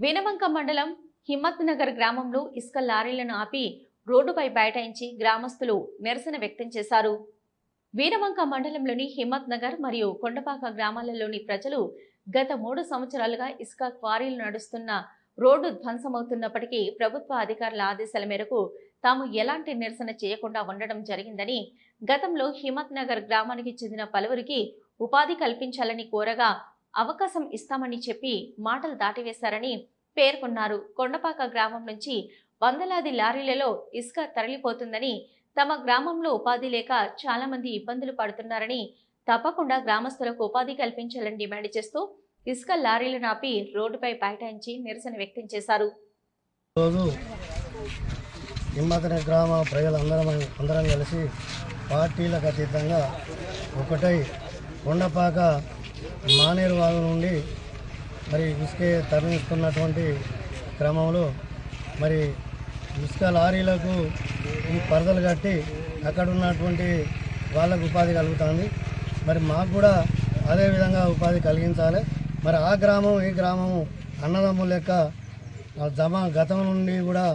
వీనవంక మండలం హిమ్మత్ నగర్ గ్రామంలో ఇసుక లారీలను ఆపి రోడ్డుపై బైఠాయించి గ్రామస్తులు నిరసన వ్యక్తం చేశారు. వీరవంక మండలంలోని హిమ్మత్ నగర్ మరియు కొండపాక గ్రామాలలోని ప్రజలు గత మూడు సంవత్సరాలుగా ఇసుక క్వారీలు నడుస్తున్న రోడ్డు ధ్వంసమవుతున్నప్పటికీ ప్రభుత్వ అధికారుల ఆదేశాల మేరకు తాము ఎలాంటి నిరసన చేయకుండా ఉండడం జరిగిందని గతంలో హిమ్మత్ నగర్ గ్రామానికి చెందిన పలువురికి ఉపాధి కల్పించాలని కోరగా అవకాశం ఇస్తామని చెప్పి మాటలు దాటివేశారని పేర్కొన్నారు. కొండపాక గ్రామం నుంచి వందలాది లారీలలో ఇసుక తరలిపోతుందని తమ గ్రామంలో ఉపాధి లేక చాలా మంది ఇబ్బందులు పడుతున్నారని తప్పకుండా గ్రామస్తులకు ఉపాధి కల్పించాలని డిమాండ్ చేస్తూ ఇసుక లారీలను ఆపి రోడ్డుపై బైఠాయించి నిరసన వ్యక్తం చేశారు. గ్రామ ప్రజలందరం అందరం కలిసి పార్టీలకు అతీతంగా ఒకటై కొండపాక మానేరు వాగు నుండి మరి ఇసుక తరలిస్తున్నటువంటి క్రమంలో మరి ఇసుక లారీలకు ఈ పరదలు కట్టి అక్కడ ఉన్నటువంటి వాళ్ళకు ఉపాధి కలుగుతుంది. మరి మాకు కూడా అదే విధంగా ఉపాధి కలిగించాలి. మరి ఆ గ్రామం ఈ గ్రామము అన్నదమ్ముల లెక్క జమ గతం నుండి కూడా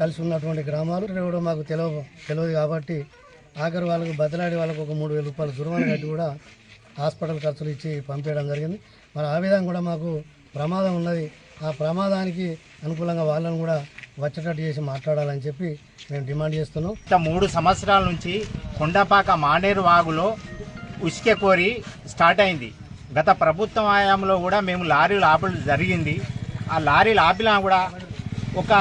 కలిసి ఉన్నటువంటి గ్రామాలు. కూడా మాకు తెలియ తెలియదు కాబట్టి ఆఖరి వాళ్ళకు బతిలాడి వాళ్ళకు ఒక మూడు వేల రూపాయలు జుర్మానా కట్టి కూడా హాస్పిటల్ ఖర్చులు ఇచ్చి పంపించడం జరిగింది. మరి ఆ విధంగా కూడా మాకు ప్రమాదం ఉన్నది. ఆ ప్రమాదానికి అనుకూలంగా వాళ్ళని కూడా వచ్చేటట్టు చేసి మాట్లాడాలని చెప్పి మేము డిమాండ్ చేస్తున్నాం. గత మూడు సంవత్సరాల నుంచి కొండపాక మానేరు వాగులో ఉసుక కోరి స్టార్ట్ అయింది. గత ప్రభుత్వం హయాంలో కూడా మేము లారీలు ఆపడం జరిగింది. ఆ లారీలు ఆపినా కూడా ఒక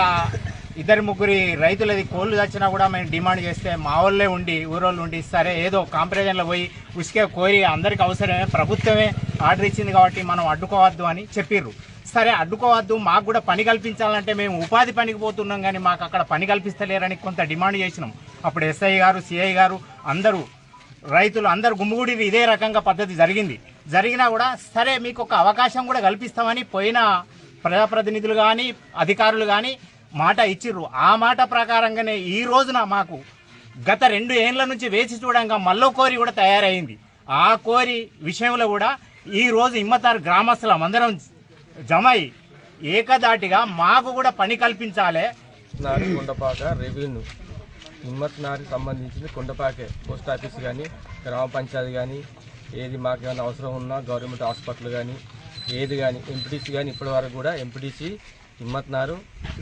ఇద్దరు ముగ్గురి రైతులది కోళ్ళు తెచ్చినా కూడా మేము డిమాండ్ చేస్తే మా వాళ్ళే ఉండి ఊరోళ్ళు ఉండి సరే ఏదో కాంపిటీషన్లో పోయి ఉసికే కోరి అందరికి అవసరమే ప్రభుత్వమే ఆర్డర్ ఇచ్చింది కాబట్టి మనం అడ్డుకోవద్దు అని చెప్పిర్రు. సరే అడ్డుకోవద్దు మాకు కూడా పని కల్పించాలంటే మేము ఉపాధి పనికి పోతున్నాం కానీ మాకు అక్కడ పని కల్పిస్తలేరని కొంత డిమాండ్ చేసినాం. అప్పుడు ఎస్ఐ గారు సిఐ గారు అందరూ రైతులు అందరు గుమ్ముగుడి ఇదే రకంగా పద్ధతి జరిగింది. జరిగినా కూడా సరే మీకు ఒక అవకాశం కూడా కల్పిస్తామని పోయిన ప్రజాప్రతినిధులు కానీ అధికారులు కానీ మాట ఇచ్చిర్రు. ఆ మాట ప్రకారంగానే ఈ రోజున మాకు గత రెండు ఏళ్ళ నుంచి వేచి చూడంగా మల్లో కోరి కూడా తయారైంది. ఆ కోరి విషయంలో కూడా ఈ రోజు ఇమ్మతారు గ్రామస్తులం అందరం జమై ఏకదాటిగా మాకు కూడా పని కల్పించాలి. నారి కొండపాక రెవెన్యూ. హిమ్మత్ నారికి సంబంధించింది కొండపాకే పోస్ట్ ఆఫీస్ కానీ గ్రామ పంచాయతీ కానీ ఏది మాకు ఏమైనా అవసరం ఉన్నా గవర్నమెంట్ హాస్పిటల్ కానీ ఏది కానీ ఎంపీటీసీ కానీ ఇప్పటి వరకు కూడా ఎంపీటీసీ హిమ్మత్ నారు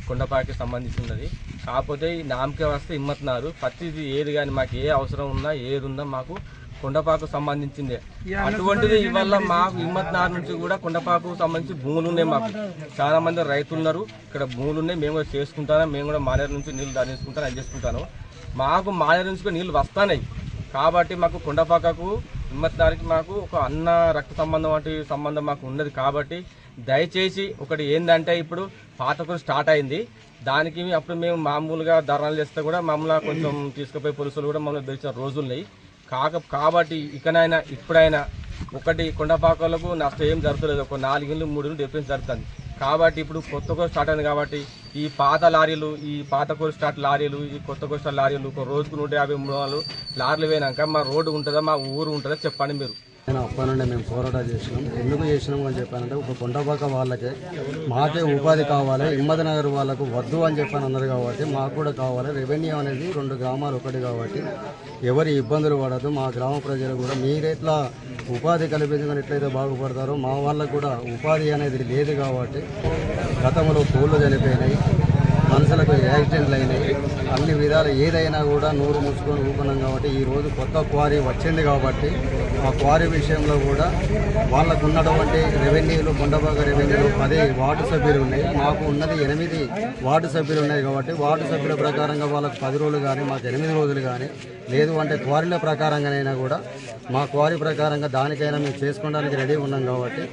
కొండపాకే సంబంధించినది. కాకపోతే ఈ నామకే వస్తే హిమ్మత్ నారు ప్రతిది ఏది కానీ మాకు ఏ అవసరం ఉన్నా ఏది ఉన్నా మాకు కొండపాకు సంబంధించిందే. అటువంటిది ఇవాళ మాకు హిమ్మత్ నార్ నుంచి కూడా కొండపాకు సంబంధించి భూములు ఉన్నాయి మాకు. చాలా మంది రైతులు ఉన్నారు ఇక్కడ భూములు ఉన్నాయి మేము కూడా చేసుకుంటాను మేము కూడా మానేరు నుంచి నీళ్ళు దానించుకుంటాను అది చేసుకుంటాను మాకు మానేరు నుంచి కూడా నీళ్ళు వస్తాయి కాబట్టి మాకు కొండపాకకు హిమ్మత్ మాకు ఒక అన్న రక్త సంబంధం వంటి సంబంధం మాకు ఉన్నది కాబట్టి దయచేసి ఒకటి ఏంటంటే ఇప్పుడు పాతకులు స్టార్ట్ అయింది. దానికి అప్పుడు మేము మామూలుగా ధర్నాలు చేస్తే కూడా మామూలుగా కొంచెం తీసుకుపోయి పోలీసులు కూడా మమ్మల్ని తెలిసిన రోజులున్నాయి కాక కాబట్టి ఇకనైనా ఇప్పుడైనా ఒకటి కొండపాకలకు నష్టం ఏం జరుగుతుంది ఒక నాలుగు మూడు డిఫరెన్స్ జరుగుతుంది. కాబట్టి ఇప్పుడు కొత్త కోర్స్ స్టార్ట్ అయింది కాబట్టి ఈ పాత లారీలు ఈ పాత కోర్స్ స్టార్ట్ లారీలు ఈ కొత్త కోర్స్ స్టార్ట్ లారీలు ఒక రోజుకు నూట యాభై మూడు వందలు లారీలు పోయినాక మా రోడ్డు ఉంటుందా మా ఊరు ఉంటుందా చెప్పండి మీరు. నేను అప్పటి నుండి మేము పోరాటం చేసినాం ఎందుకు చేసినాం అని చెప్పానంటే ఒక కొండపాక వాళ్ళకే మాకే ఉపాధి కావాలి హిమ్మత్ నగర్ వాళ్ళకు వద్దు అని చెప్పాను అన్నారు కాబట్టి మాకు కూడా కావాలి. రెవెన్యూ అనేది రెండు గ్రామాలు ఒకటి కాబట్టి ఎవరి ఇబ్బందులు పడదు మా గ్రామ ప్రజలు కూడా మీరెట్లా ఉపాధి కల్పించుకొని ఎట్లయితే బాగుపడతారో మా వాళ్ళకు కూడా ఉపాధి అనేది లేదు కాబట్టి గతంలో కోళ్ళు చనిపోయినాయి. మనుషులకు యాక్సిడెంట్లు అయినాయి. అన్ని విధాలు ఏదైనా కూడా నూరు ముసుకొని ఊకున్నాం కాబట్టి ఈ రోజు కొత్త క్వారీ వచ్చింది కాబట్టి ఆ క్వారీ విషయంలో కూడా వాళ్ళకు ఉన్నటువంటి రెవెన్యూలు కొండబాగ రెవెన్యూలు పది వార్డు సభ్యులు ఉన్నాయి. మాకు ఉన్నది ఎనిమిది వార్డు సభ్యులు ఉన్నాయి కాబట్టి వార్డు సభ్యుల ప్రకారంగా వాళ్ళకు పది రోజులు కానీ మాకు ఎనిమిది రోజులు కానీ లేదు అంటే క్వారీల ప్రకారంగానైనా కూడా మా క్వారీ ప్రకారంగా దానికైనా మేము చేసుకోవడానికి రెడీ ఉన్నాం కాబట్టి